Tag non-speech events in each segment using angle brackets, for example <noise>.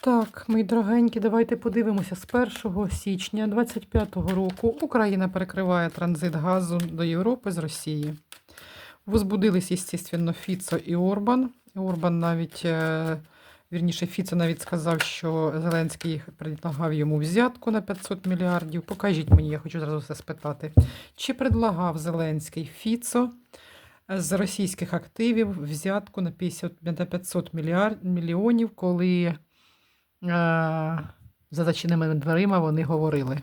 Так, мої дорогенькі, давайте подивимося. З 1 січня 2025 року Україна перекриває транзит газу до Європи з Росії. Возбудились, естественно, Фіцо і Орбан. Орбан навіть, е, вірніше, Фіцо навіть сказав, що Зеленський предлагав йому взятку на 500 мільярдів. Покажіть мені, я хочу зразу все спитати. Чи предлагав Зеленський Фіцо з російських активів взятку на 50, на 500 мільярд, мільйонів, коли е, за зачиненими дверима вони говорили.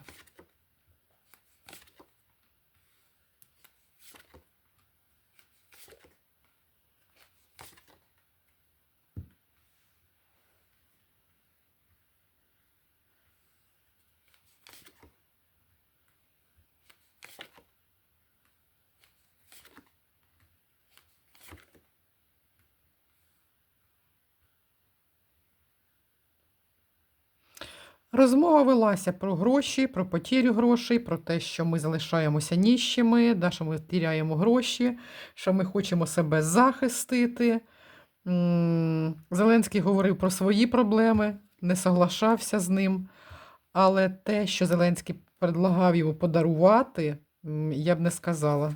Розмова велася про гроші, про потірю грошей, про те, що ми залишаємося ніщими, да, що ми тіряємо гроші, що ми хочемо себе захистити. Зеленський говорив про свої проблеми, не соглашався з ним. Але те, що Зеленський предлагав йому подарувати, я б не сказала.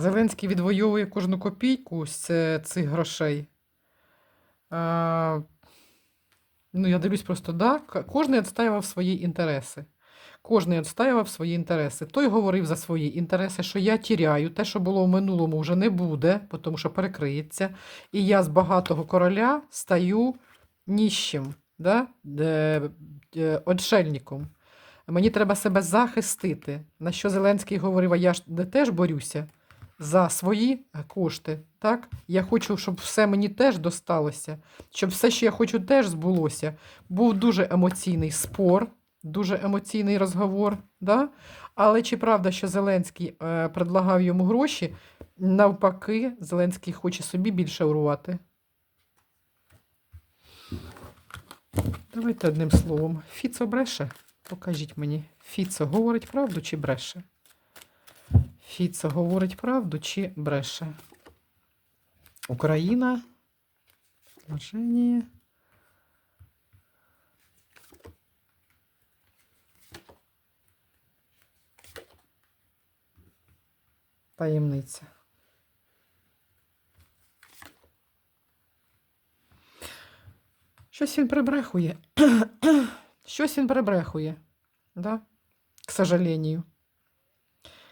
Зеленський відвоює кожну копійку з е, цих грошей. А, ну, я дивлюсь просто, да, кожен відстоював свої інтереси. Кожен відстоював свої інтереси. Той говорив за свої інтереси, що я тіряю, те, що було в минулому, вже не буде, тому що перекриється. І я з багатого короля стаю ніщим, да? отшельником. Мені треба себе захистити. На що Зеленський говорив, а я ж теж борюся за свої кошти. Так? Я хочу, щоб все мені теж досталося, щоб все, що я хочу, теж збулося. Був дуже емоційний спор, дуже емоційний розговор. Да? Але чи правда, що Зеленський е, предлагав йому гроші? Навпаки, Зеленський хоче собі більше урвати. Давайте одним словом. Фіцо бреше? Покажіть мені. Фіцо говорить правду чи бреше? Фіцо говорить правду чи бреше? Україна. Отношення. Таємниця. Щось він прибрехує. <clears throat> Щось він прибрехує. Да? К сожалению.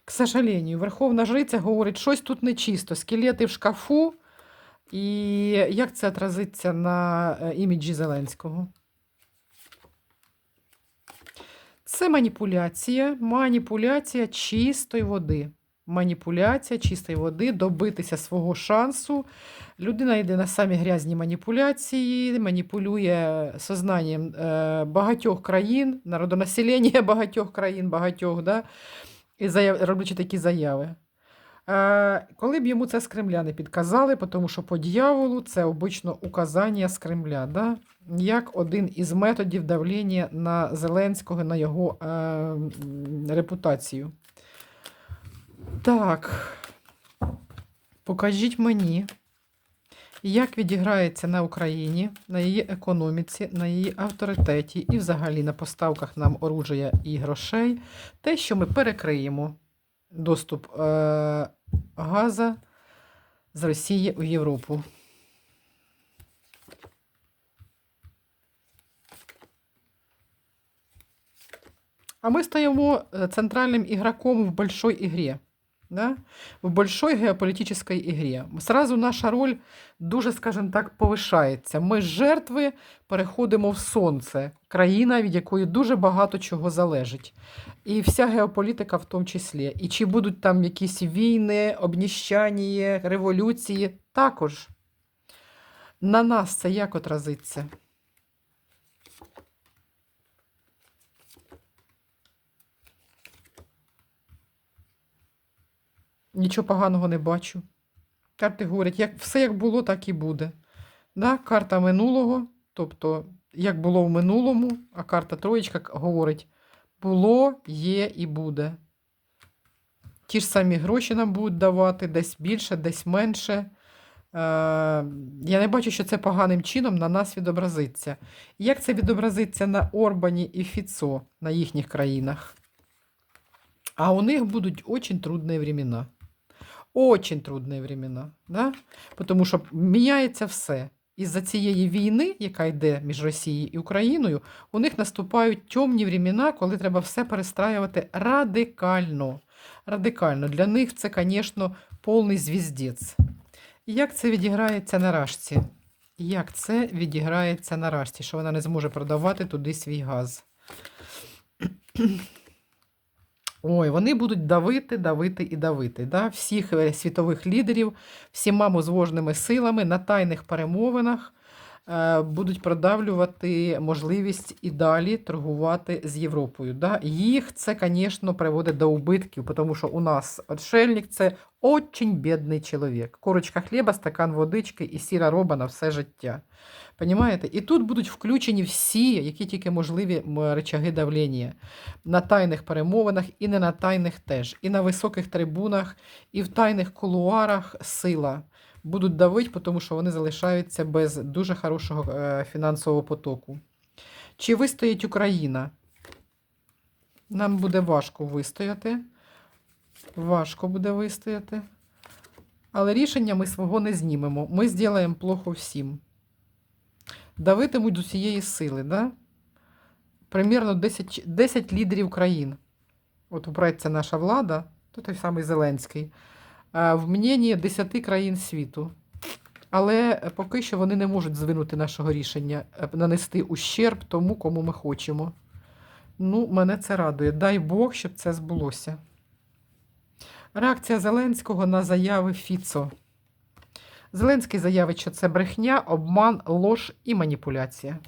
К сожалению, Верховна Жриця говорить, щось тут нечисто, скелети в шкафу, і як це отразиться на е, іміджі Зеленського? Це маніпуляція, маніпуляція чистої води. Маніпуляція чистої води, добитися свого шансу. Людина йде на самі грязні маніпуляції, маніпулює сознанням е, багатьох країн, народонаселення <laughs> багатьох країн, багатьох, да? І заяв, роблячи такі заяви. Е, коли б йому це з Кремля не підказали, тому що по дьяволу це обично указання з Кремля, да? як один із методів давлення на Зеленського, на його е, репутацію. Так, покажіть мені, як відіграється на Україні, на її економіці, на її авторитеті і взагалі на поставках нам оружия і грошей, те, що ми перекриємо доступ е, газа з Росії у Європу. А ми стаємо е, центральним ігроком в большой ігрі. Да? В большой геополітичній ігрі. Сразу наша роль дуже, скажімо так, повишається. Ми з жертви переходимо в сонце, країна, від якої дуже багато чого залежить. І вся геополітика в тому числі. І чи будуть там якісь війни, обніщання, революції, також. На нас це як отразиться? Нічого поганого не бачу. Карти говорять, як, все як було, так і буде. Да? Карта минулого, тобто, як було в минулому, а карта троєчка говорить, було, є і буде. Ті ж самі гроші нам будуть давати, десь більше, десь менше. Е, я не бачу, що це поганим чином на нас відобразиться. Як це відобразиться на Орбані і Фіцо на їхніх країнах? А у них будуть очень трудные времена. Очень трудные времена. Да? Тому що міняється все. Із-за цієї війни, яка йде між Росією і Україною, у них наступають темні времена, коли треба все перестраювати радикально. Радикально. Для них це, звісно, повний звіздець. Як це відіграється на рашці? Як це відіграється на рашці, що вона не зможе продавати туди свій газ? Ой, вони будуть давити, давити і давити. Да? Всіх е, світових лідерів, всіма можливими силами на тайних перемовинах е, будуть продавлювати можливість і далі торгувати з Європою. Да? Їх це, звісно, приводить до убитків, тому що у нас отшельник це очень бідний чоловік. Корочка хліба, стакан водички і сіра роба на все життя. Понімаєте? І тут будуть включені всі, які тільки можливі речаги давлення на тайних перемовинах і не на тайних теж, і на високих трибунах, і в тайних кулуарах сила будуть давити, тому що вони залишаються без дуже хорошого е, фінансового потоку. Чи вистоїть Україна? Нам буде важко вистояти. Важко буде вистояти. Але рішення ми свого не знімемо. Ми зробимо плохо всім. Давитимуть з усієї сили, да? Примірно 10, 10 лідерів країн. От упреться наша влада, то той самий Зеленський, в мненні 10 країн світу. Але поки що вони не можуть звинути нашого рішення, е, нанести ущерб тому, кому ми хочемо. Ну, мене це радує. Дай Бог, щоб це збулося. Реакція Зеленського на заяви Фіцо. Зеленський заявить, що це брехня, обман, лож і маніпуляція.